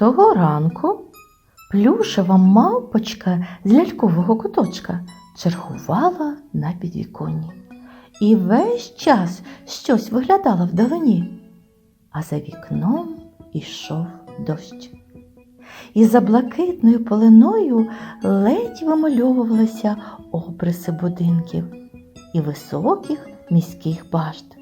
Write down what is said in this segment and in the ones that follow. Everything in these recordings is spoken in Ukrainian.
Того ранку плюшева мавпочка з лялькового куточка чергувала на підвіконні і весь час щось виглядала вдалині, а за вікном ішов дощ. І за блакитною полиною ледь вимальовувалися обриси будинків і високих міських башт.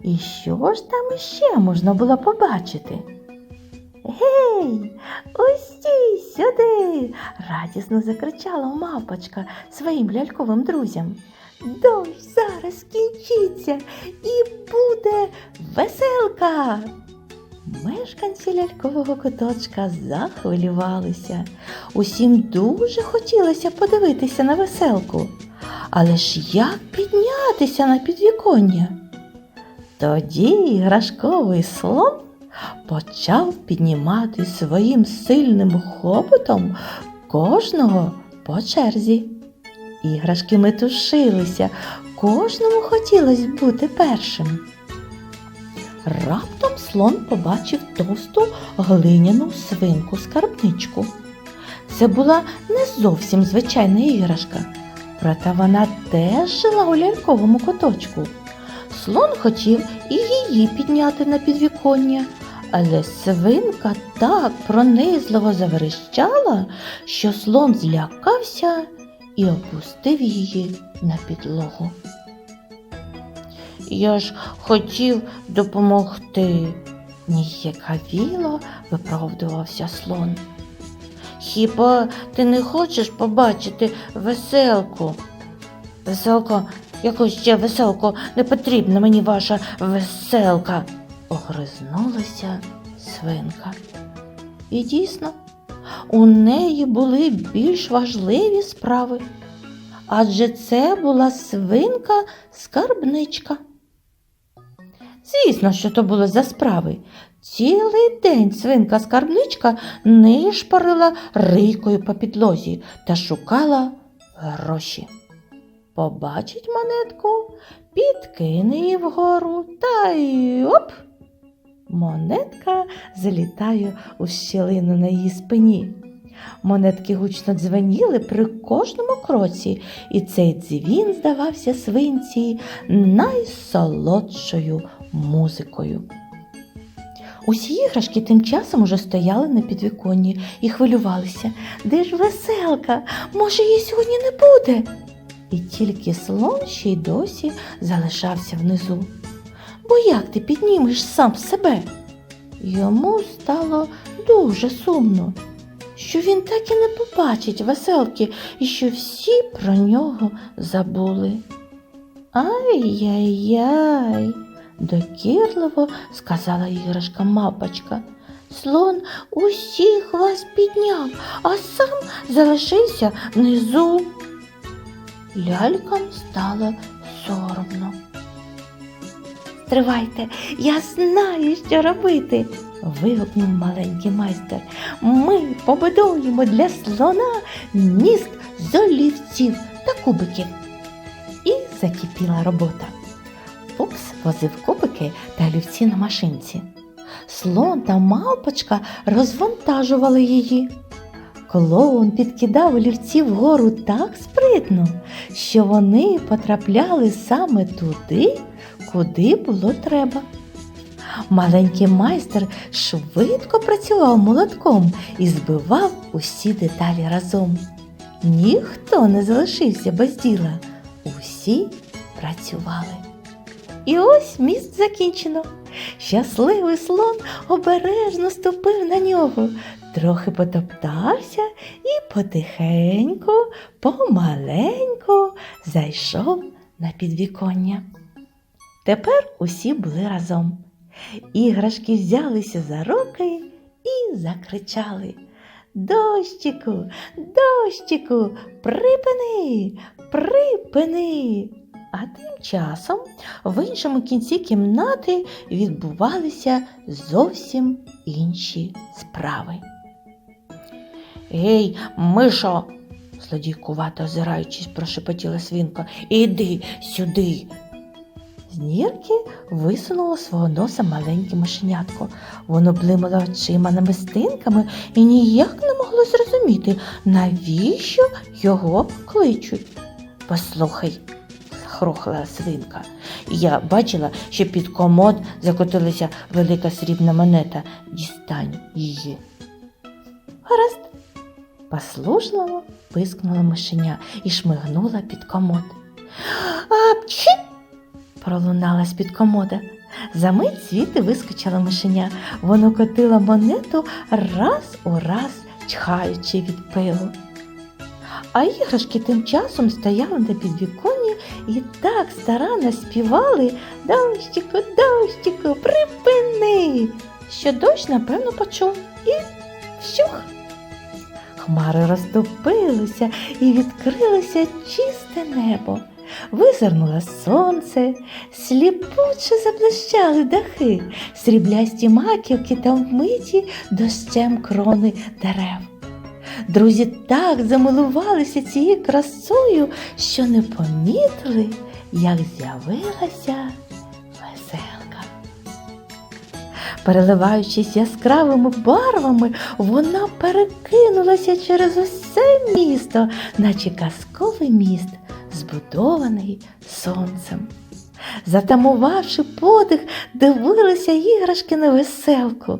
І що ж там іще можна було побачити? Гей, усі сюди! радісно закричала мавпочка своїм ляльковим друзям. Дощ зараз кінчиться і буде веселка. Мешканці лялькового куточка захвилювалися. Усім дуже хотілося подивитися на веселку. Але ж як піднятися на підвіконня? Тоді іграшковий слон почав піднімати своїм сильним хоботом кожного по черзі. Іграшки метушилися, кожному хотілося бути першим. Раптом слон побачив товсту глиняну свинку скарбничку. Це була не зовсім звичайна іграшка, проте вона теж жила у ляльковому куточку. Слон хотів і її підняти на підвіконня, але свинка так пронизливо заверещала, що слон злякався і опустив її на підлогу. Я ж хотів допомогти, ніякавіло виправдувався слон. Хіба ти не хочеш побачити веселку? Веселко, яку ще веселку, не потрібна мені ваша веселка, огризнулася свинка. І дійсно, у неї були більш важливі справи, адже це була свинка-скарбничка. Звісно, що то було за справи. Цілий день свинка-скарбничка нишпарила рийкою по підлозі та шукала гроші. Побачить монетку, підкине її вгору та й оп! Монетка залітає у щілину на її спині. Монетки гучно дзвеніли при кожному кроці, і цей дзвін здавався свинці найсолодшою музикою. Усі іграшки тим часом уже стояли на підвіконні і хвилювалися. Де ж веселка? Може, її сьогодні не буде? І тільки слон ще й досі залишався внизу. Бо як ти піднімеш сам себе? Йому стало дуже сумно, що він так і не побачить веселки і що всі про нього забули. Ай-яй-яй, докірливо сказала іграшка мапочка. Слон усіх вас підняв, а сам залишився внизу. Лялькам стало соромно. Стривайте, я знаю, що робити. вигукнув маленький майстер. Ми побудуємо для слона міст з олівців та кубиків. І закипіла робота. Пупс возив кубики та олівці на машинці. Слон та мавпочка розвантажували її. Клоун підкидав олівці вгору так спритно, що вони потрапляли саме туди, куди було треба. Маленький майстер швидко працював молотком і збивав усі деталі разом. Ніхто не залишився без діла, усі працювали. І ось міст закінчено. Щасливий слон обережно ступив на нього, трохи потоптався і потихеньку, помаленьку зайшов на підвіконня. Тепер усі були разом. Іграшки взялися за руки і закричали Дощику, дощику, припини, припини. А тим часом в іншому кінці кімнати відбувалися зовсім інші справи. Гей, мишо, злодійкувато озираючись, прошепотіла свинка. Іди сюди. З нірки висунуло свого носа маленьке мишенятко. Воно блимало очима намистинками і ніяк не могло зрозуміти, навіщо його кличуть. Послухай, хрохла свинка. Я бачила, що під комод закотилася велика срібна монета. Дістань її. Гаразд. Послужливо пискнула мишеня і шмигнула під комод. Апчі! Пролунала з-під комода. За мить звідти вискочила мишеня. Воно котило монету раз у раз, чхаючи від пилу. А іграшки тим часом стояли на підвіконні і так старанно співали Дощику, дощику, припини, що дощ, напевно, почув і вщух. Хмари розтопилися і відкрилося чисте небо. Визирнуло сонце, сліпуче заблищали дахи, сріблясті маківки та вмиті дощем крони дерев. Друзі так замилувалися цією красою, що не помітили, як з'явилася веселка. Переливаючись яскравими барвами, вона перекинулася через усе місто, наче казковий міст, збудований сонцем. Затамувавши подих, дивилися іграшки на веселку,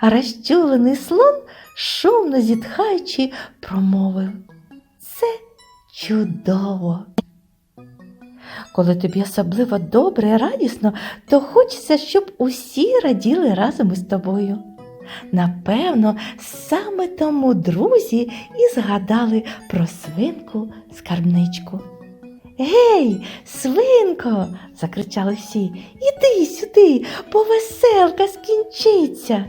а розчулений слон, шумно зітхаючи, промовив Це чудово. Коли тобі особливо добре і радісно, то хочеться, щоб усі раділи разом із тобою. Напевно, саме тому друзі і згадали про свинку скарбничку. Гей, свинко, закричали всі, іди сюди, бо веселка скінчиться.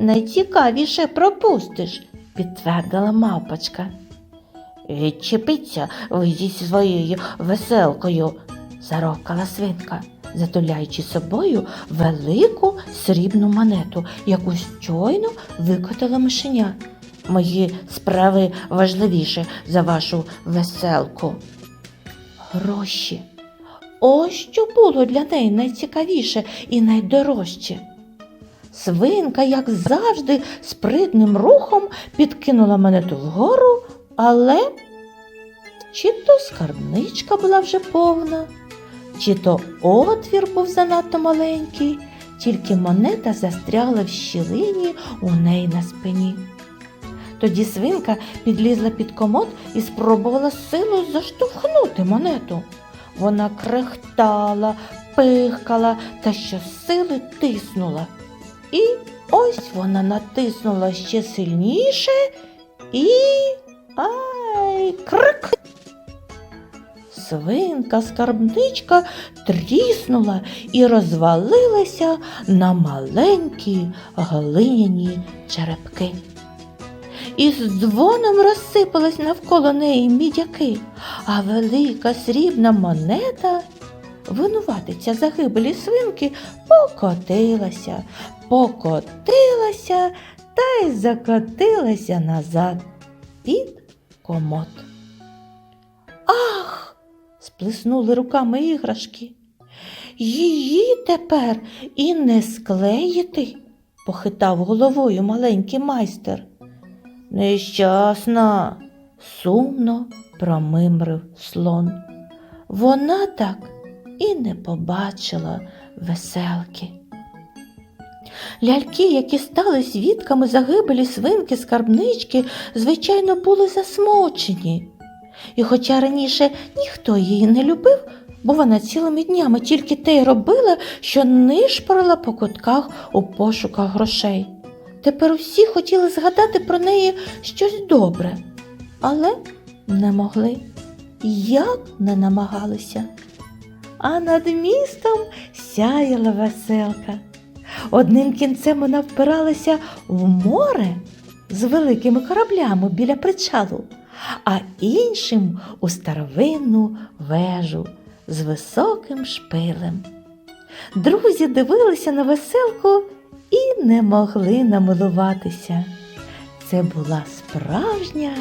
Найцікавіше пропустиш, підтвердила мавпочка. Відчепіться ви зі своєю веселкою, зарокала свинка, затуляючи собою велику срібну монету, яку щойно викотала мишеня. Мої справи важливіше за вашу веселку. Гроші. Ось що було для неї найцікавіше і найдорожче. Свинка, як завжди, спритним рухом підкинула монету вгору, але чи то скарбничка була вже повна, чи то отвір був занадто маленький, тільки монета застрягла в щілині у неї на спині. Тоді свинка підлізла під комод і спробувала силою заштовхнути монету. Вона крехтала, пихкала та щосили тиснула. І ось вона натиснула ще сильніше і. Ай, крик! Свинка скарбничка тріснула і розвалилася на маленькі глиняні черепки. І з дзвоном розсипались навколо неї мідяки, а велика срібна монета, винуватиця загибелі свинки, покотилася, покотилася та й закотилася назад під комод. Ах! сплеснули руками іграшки. Її тепер і не склеїти, похитав головою маленький майстер. Нещасна, сумно промимрив слон. Вона так і не побачила веселки. Ляльки, які стали свідками загибелі свинки скарбнички, звичайно, були засмучені. І хоча раніше ніхто її не любив, бо вона цілими днями тільки те й робила, що нишпорила по кутках у пошуках грошей. Тепер усі хотіли згадати про неї щось добре, але не могли, як не намагалися. А над містом сяяла веселка. Одним кінцем вона впиралася в море з великими кораблями біля причалу, а іншим у старовинну вежу з високим шпилем. Друзі дивилися на веселку і не могли намилуватися. Це була справжня